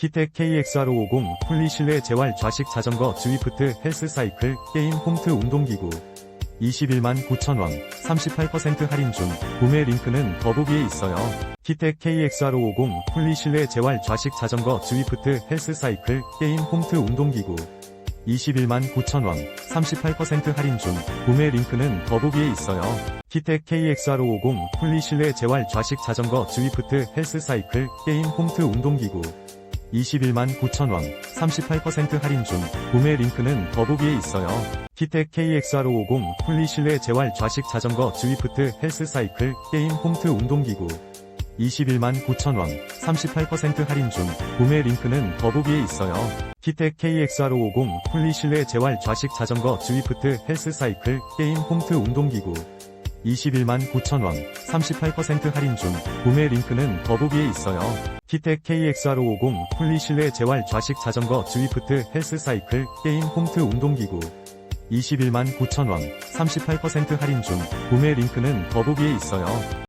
키텍 KXR550 풀리 실내 재활 좌식 자전거 주위프트 헬스 사이클 게임 홈트 운동기구 21만 9천원 38% 할인 중 구매 링크는 더보기에 있어요. 키텍 KXR550 풀리 실내 재활 좌식 자전거 주위프트 헬스 사이클 게임 홈트 운동기구 21만 9천원 38% 할인 중 구매 링크는 더보기에 있어요. 키텍 KXR550 풀리 실내 재활 좌식 자전거 주위프트 헬스 사이클 게임 홈트 운동기구 21만 9천원 38% 할인 중 구매 링크는 더보기에 있어요. 키텍 KXR550 풀리 실내 재활 좌식 자전거 주위프트 헬스 사이클 게임 홈트 운동기구 21만 9천원 38% 할인 중 구매 링크는 더보기에 있어요. 키텍 KXR550 풀리 실내 재활 좌식 자전거 주위프트 헬스 사이클 게임 홈트 운동기구 21만 9천원 38% 할인 중 구매 링크는 더보기에 있어요. 키텍 KXR550 풀리 실내 재활 좌식 자전거 주위프트 헬스 사이클 게임 홈트 운동기구 21만 9천원 38% 할인 중 구매 링크는 더보기에 있어요.